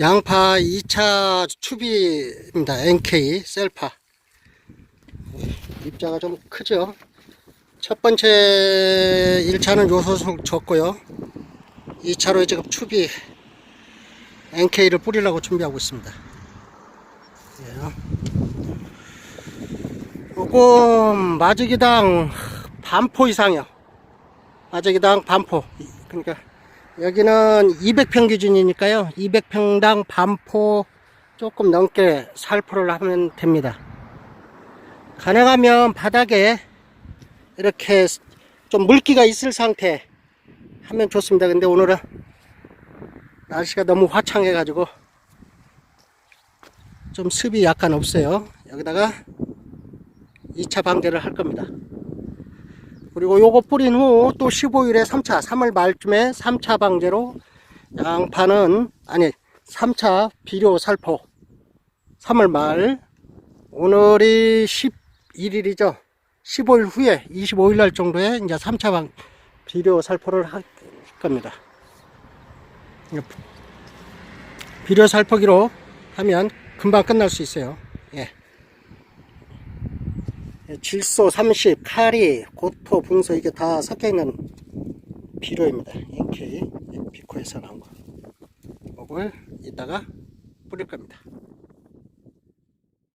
양파 2차 추비입니다. NK 셀파. 입자가 좀 크죠? 첫 번째 1차는 요소수 줬고요. 2차로 지금 추비 NK를 뿌리려고 준비하고 있습니다. 예. 요거 마지기당 반포 이상이요. 마지기당 반포. 그러니까 여기는 200평 기준이니까요. 200평당 반포 조금 넘게 살포를 하면 됩니다. 가능하면 바닥에 이렇게 좀 물기가 있을 상태 하면 좋습니다. 근데 오늘은 날씨가 너무 화창해 가지고 좀 습이 약간 없어요. 여기다가 2차 방제를 할 겁니다. 그리고 요거 뿌린 후 또 15일에 3차, 3월 말쯤에 3차 방제로 양파는, 아니, 3차 비료 살포. 3월 말. 오늘이 11일이죠. 15일 후에, 25일 날 정도에 이제 3차 방, 비료 살포를 할 겁니다. 비료 살포기로 하면 금방 끝날 수 있어요. 예. 질소 30, 카리, 고토, 붕소 이게 다 섞여 있는 비료입니다. NK 비코에서 나온 거. 이걸 이따가 뿌릴 겁니다.